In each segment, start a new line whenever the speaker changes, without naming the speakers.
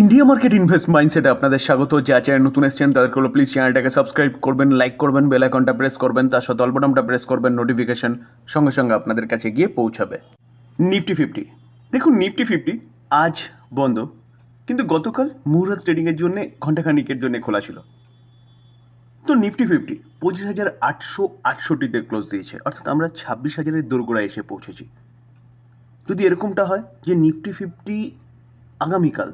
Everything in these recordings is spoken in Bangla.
ইন্ডিয়া মার্কেট ইনভেস্ট মাইন্ডসেটে আপনাদের স্বাগত। যা চ্যানেল নতুন এসেছেন, তাদেরকে হলো প্লিজ চ্যানেলটাকে সাবস্ক্রাইব করবেন লাইক করবেন বেল আইকনটা প্রেস করবেন, তার সাথে অল্পটামটা প্রেস করবেন নোটিফিকেশন সঙ্গে সঙ্গে আপনাদের কাছে গিয়ে পৌঁছাবে। নিফটি ফিফটি দেখুন নিফটি ফিফটি আজ বন্ধ, কিন্তু গতকাল মুহূর্ত ট্রেডিংয়ের জন্য ঘন্টাখানিকের জন্য খোলা ছিল। তো নিফটি ফিফটি পঁচিশ হাজার আটশো আটষট্টিতে ক্লোজ দিয়েছে, অর্থাৎ আমরা ছাব্বিশ হাজারের দোরগোড়ায় এসে পৌঁছেছি। যদি এরকমটা হয় যে নিফটি ফিফটি আগামীকাল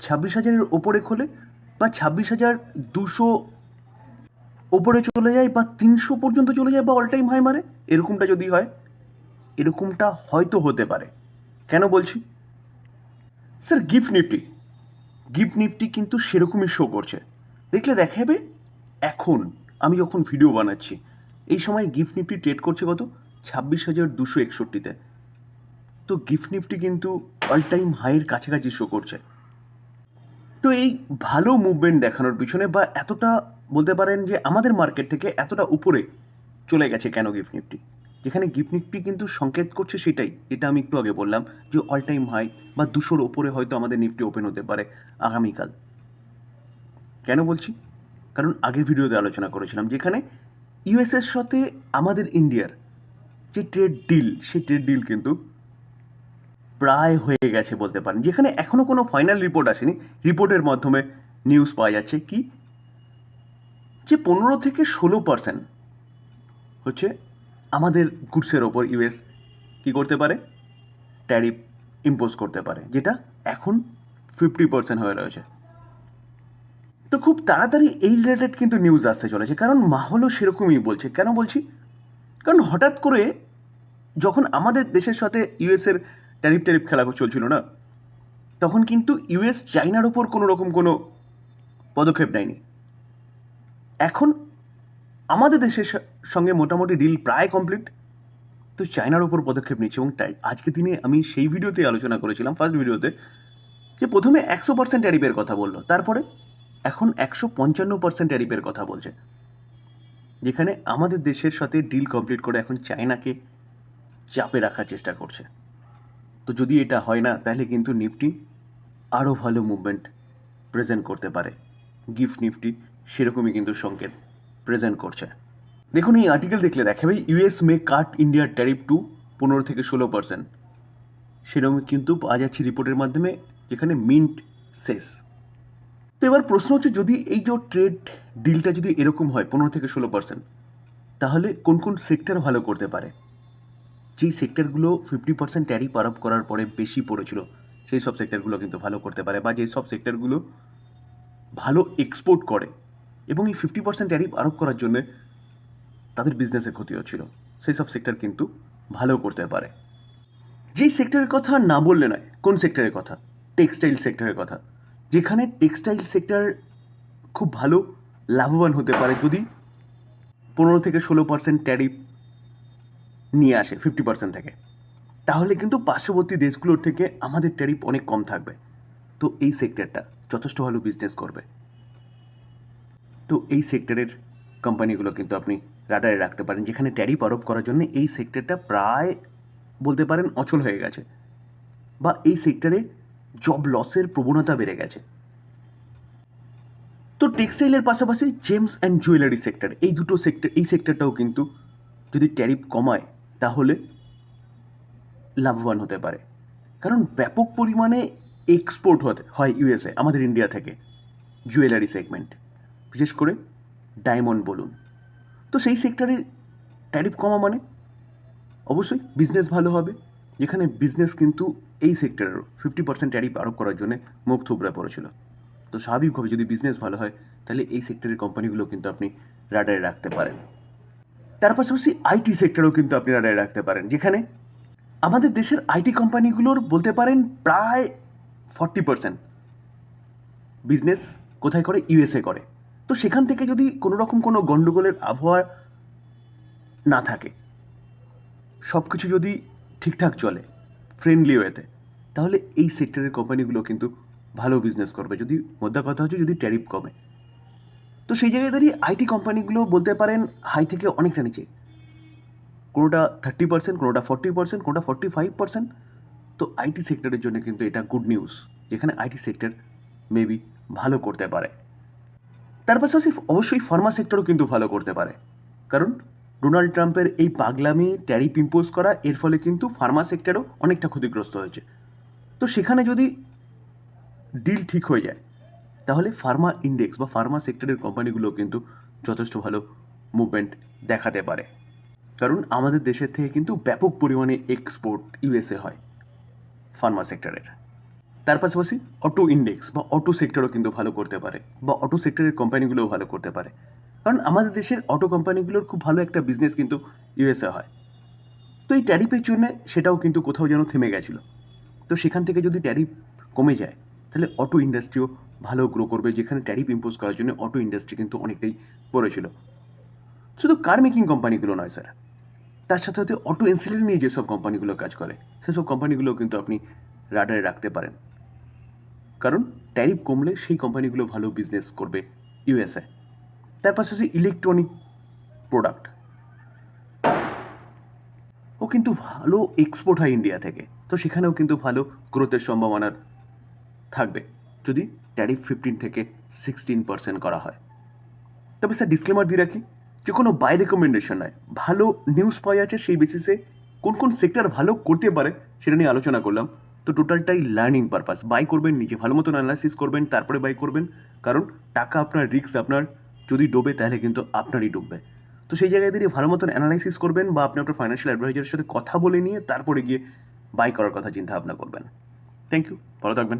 ছাব্বিশ হাজারের ওপরে খোলে বা ছাব্বিশ হাজার দুশো ওপরে চলে যায় বা তিনশো পর্যন্ত চলে যায় বা অল টাইম হাই মারে, এরকমটা যদি হয়, এরকমটা হয়তো হতে পারে। কেন বলছি? Sir gift nifty gift nifty কিন্তু সেরকমই শো করছে। দেখলে দেখাবে, এখন আমি যখন ভিডিও বানাচ্ছি, এই সময় গিফট নিফটি ট্রেড করছে কত? ছাব্বিশ হাজার দুশো একষট্টিতে। তো গিফট নিফটি কিন্তু অল টাইম হাইয়ের কাছাকাছি শো করছে। তো এই ভালো মুভমেন্ট দেখানোর পিছনে বা এতটা বলতে পারেন যে আমাদের মার্কেট থেকে এতটা উপরে চলে গেছে কেন গিফট নিফটি যেখানে গিফট নিফটি কিন্তু সংকেত করছে সেটাই। যেটা আমি একটু আগে বললাম যে অল টাইম হাই বা দুশোর ওপরে হয়তো আমাদের নিফটি ওপেন হতে পারে আগামীকাল। কেন বলছি? কারণ আগের ভিডিওতে আলোচনা করেছিলাম যেখানে ইউএসএর সাথে আমাদের ইন্ডিয়ার যে ট্রেড ডিল সেই ট্রেড ডিল কিন্তু প্রায় হয়ে গেছে বলতে পারেন। যেখানে এখনও কোনো ফাইনাল রিপোর্ট আসেনি। রিপোর্টের মাধ্যমে নিউজ পাওয়া যাচ্ছে কি? যে পনেরো থেকে ষোলো পার্সেন্ট হচ্ছে আমাদের গুডসের ওপর ইউএস কি করতে পারে? ট্যারিফ ইম্পোজ করতে পারে, যেটা এখন ফিফটি পার্সেন্ট হয়ে রয়েছে। তো খুব তাড়াতাড়ি এই রিলেটেড কিন্তু নিউজ আসতে চলেছে। কারণ মাহলও সেরকমই বলছে। কেন বলছি? কারণ হঠাৎ করে যখন আমাদের দেশের সাথে ইউএসের ট্যারিফ ট্যারিফ খেলা চলছিল না। তখন কিন্তু ইউএস চাইনার ওপর কোনো রকম কোনো পদক্ষেপ নেয়নি। এখন আমাদের দেশের সঙ্গে মোটামুটি ডিল প্রায় কমপ্লিট। তো চায়নার ওপর পদক্ষেপ নিচ্ছে এবং তাই আজকে দিনে আমি সেই ভিডিওতে আলোচনা করেছিলাম ফার্স্ট ভিডিওতে, যে প্রথমে একশো পার্সেন্ট ট্যারিফের কথা বলল, তারপরে এখন একশো পঞ্চান্ন পার্সেন্ট ট্যারিফের কথা বলছে। যেখানে আমাদের দেশের সাথে ডিল কমপ্লিট করে এখন চায়নাকে চাপে রাখার চেষ্টা করছে। তো যদি এটা হয় না, তাহলে কিন্তু নিফটি আরও ভালো মুভমেন্ট প্রেজেন্ট করতে পারে। গিফট নিফটি সেরকমই কিন্তু সংকেত প্রেজেন্ট করছে। দেখুন, এই আর্টিকেল দেখলে দেখাবে ইউএস মে কাট ইন্ডিয়ার ট্যারিফ টু পনেরো থেকে ষোলো পার্সেন্ট সেরকম কিন্তু পাওয়া যাচ্ছে রিপোর্টের মাধ্যমে, যেখানে মিন্ট শেষ তো এবার প্রশ্ন হচ্ছে, যদি এই যে ট্রেড ডিলটা যদি এরকম হয়, পনেরো থেকে ষোলো পার্সেন্ট তাহলে কোন কোন সেক্টর ভালো করতে পারে? যেই সেক্টরগুলো ফিফটি পার্সেন্ট ট্যারিফ আরোপ করার পরে বেশি পড়েছিল, সেই সব সেক্টরগুলো কিন্তু ভালো করতে পারে বা যেই সব সেক্টরগুলো ভালো এক্সপোর্ট করে এবং এই ফিফটি পার্সেন্ট ট্যারিফ আরোপ করার জন্য তাদের বিজনেসে ক্ষতি হচ্ছিল সেই সব সেক্টর কিন্তু ভালো করতে পারে। যেই সেক্টরের কথা না বললে নয়, কোন সেক্টরের কথা? টেক্সটাইল সেক্টরের কথা। যেখানে টেক্সটাইল সেক্টর খুব ভালো, লাভবান হতে পারে যদি পনেরো থেকে ষোলো পার্সেন্ট ট্যারিফ নিয়ে আসে ফিফটি পার্সেন্ট থেকে। তাহলে কিন্তু পার্শ্ববর্তী দেশগুলোর থেকে আমাদের ট্যারিফ অনেক কম থাকবে। তো এই সেক্টরটা যথেষ্ট ভালো বিজনেস করবে। তো এই সেক্টরের কোম্পানিগুলো কিন্তু আপনি রাডারে রাখতে পারেন, যেখানে ট্যারিফ আরোপ করার জন্য এই সেক্টরটা প্রায় বলতে পারেন অচল হয়ে গেছে। বা এই সেক্টরে জব লসের প্রবণতা বেড়ে গেছে। তো টেক্সটাইলের পাশাপাশি জেমস অ্যান্ড জুয়েলারি সেক্টর এই দুটো সেক্টর এই সেক্টরটাও কিন্তু যদি ট্যারিফ কমায় তাহলে লাভবান হতে পারে। কারণ ব্যাপক পরিমাণে এক্সপোর্ট হতে হয় ইউএসএ আমাদের ইন্ডিয়া থেকে জুয়েলারি সেগমেন্ট বিশেষ করে ডায়মন্ড বলুন। তো সেই সেক্টরে ট্যারিফ কমা মানে? অবশ্যই বিজনেস ভালো হবে, যেখানে বিজনেস কিন্তু এই সেক্টরেরও ফিফটি পার্সেন্ট ট্যারিফ আরোপ করার জন্য মুখ থুবড়ে পড়েছিল। তো স্বাভাবিকভাবে যদি বিজনেস ভালো হয়, তাহলে এই সেক্টরের কোম্পানিগুলো কিন্তু আপনি রাডারে রাখতে পারেন। তার পাশাপাশি আইটি সেক্টরেও কিন্তু আপনি রাডারে রাখতে পারেন, যেখানে আমাদের দেশের আইটি কোম্পানিগুলোর বলতে পারেন প্রায় ফর্টি পার্সেন্ট বিজনেস কোথায় করে? ইউএসএ করে। তো সেখান থেকে যদি কোনো রকম কোনো গণ্ডগোলের আবহাওয়া না থাকে সব কিছু যদি ঠিকঠাক চলে ফ্রেন্ডলি ওয়েতে তাহলে এই সেক্টরের কোম্পানিগুলো কিন্তু ভালো বিজনেস করবে। যদি মোদ্দা কথা হচ্ছে যদি ট্যারিফ কমে। তো সেই জায়গায় দাঁড়িয়ে আইটি কোম্পানিগুলো বলতে পারেন হাই থেকে অনেকটা নিচে। কোনোটা থার্টি পার্সেন্ট কোনোটা ফর্টি পার্সেন্ট কোনোটা ফর্টি ফাইভ পার্সেন্ট তো আইটি সেক্টরের জন্য কিন্তু এটা গুড নিউজ যেখানে আইটি সেক্টর মেবি ভালো করতে পারে। তার পাশাপাশি অবশ্যই ফার্মা সেক্টরও কিন্তু ভালো করতে পারে। কারণ ডোনাল্ড ট্রাম্পের এই পাগলামি, ট্যারিফ ইম্পোজ করা, এর ফলে কিন্তু ফার্মা সেক্টরও অনেকটা ক্ষতিগ্রস্ত হয়েছে। তো সেখানে যদি ডিল ঠিক হয়ে যায় তাহলে ফার্মা ইন্ডেক্স বা ফার্মা সেক্টরের কোম্পানিগুলো কিন্তু যথেষ্ট ভালো মুভমেন্ট দেখাতে পারে। কারণ আমাদের দেশের থেকে কিন্তু ব্যাপক পরিমাণে এক্সপোর্ট ইউএসএ হয় ফার্মা সেক্টরের তার পাশাপাশি অটো ইন্ডেক্স বা অটো সেক্টরও কিন্তু ভালো করতে পারে বা অটো সেক্টরের কোম্পানিগুলোও ভালো করতে পারে। কারণ আমাদের দেশের অটো কোম্পানিগুলোর খুব ভালো একটা বিজনেস কিন্তু ইউএসএ হয়। তো এই ট্যারিফের জন্য সেটাও কিন্তু কোথাও যেন থেমে গেছিল। তো সেখান থেকে যদি ট্যারিফ কমে যায়, তাহলে অটো ইন্ডাস্ট্রিও ভালো গ্রো করবে, যেখানে ট্যারিফ ইম্পোজ করার জন্য অটো ইন্ডাস্ট্রি কিন্তু অনেকটাই পড়েছিল শুধু কার মেকিং কোম্পানিগুলো নয় স্যার তার সাথে সাথে অটো এনসিলারি নিয়ে যেসব কোম্পানিগুলো কাজ করে, সেসব কোম্পানিগুলো কিন্তু আপনি রাডারে রাখতে পারেন। কারণ ট্যারিফ কমলে সেই কোম্পানিগুলো ভালো বিজনেস করবে ইউএসএ তার পাশাপাশি ইলেকট্রনিক প্রোডাক্ট ও কিন্তু ভালো এক্সপোর্ট হয় ইন্ডিয়া থেকে, তো সেখানেও কিন্তু ভালো গ্রোথের সম্ভাবনা থাকবে। যদি ট্যারিফ ফিফটিন থেকে সিক্সটিন পার্সেন্ট করা হয়। তবে স্যার ডিসক্লেমার দিয়ে রাখি, যে কোনো বাই রেকমেন্ডেশন নয়। ভালো নিউজ পাওয়া যাচ্ছে সেই বেসিসে কোন কোন সেক্টর ভালো করতে পারে সেটা নিয়ে আলোচনা করলাম। তো টোটালটাই লার্নিং পারপাস বাই করবেন, নিজে ভালো মতন অ্যানালাইসিস করবেন, তারপরে বাই করবেন। কারণ টাকা আপনার রিস্ক আপনার, যদি ডোবে তাহলে কিন্তু আপনারই ডুববে। তো সেই জায়গায় দিয়ে ভালো মতন অ্যানালাইসিস করবেন বা আপনি আপনার ফাইন্যান্সিয়াল অ্যাডভাইজারের সাথে কথা বলে নিয়ে তারপরে গিয়ে বাই করার কথা চিন্তা ভাবনা করবেন। থ্যাংক ইউ ভালো থাকবেন।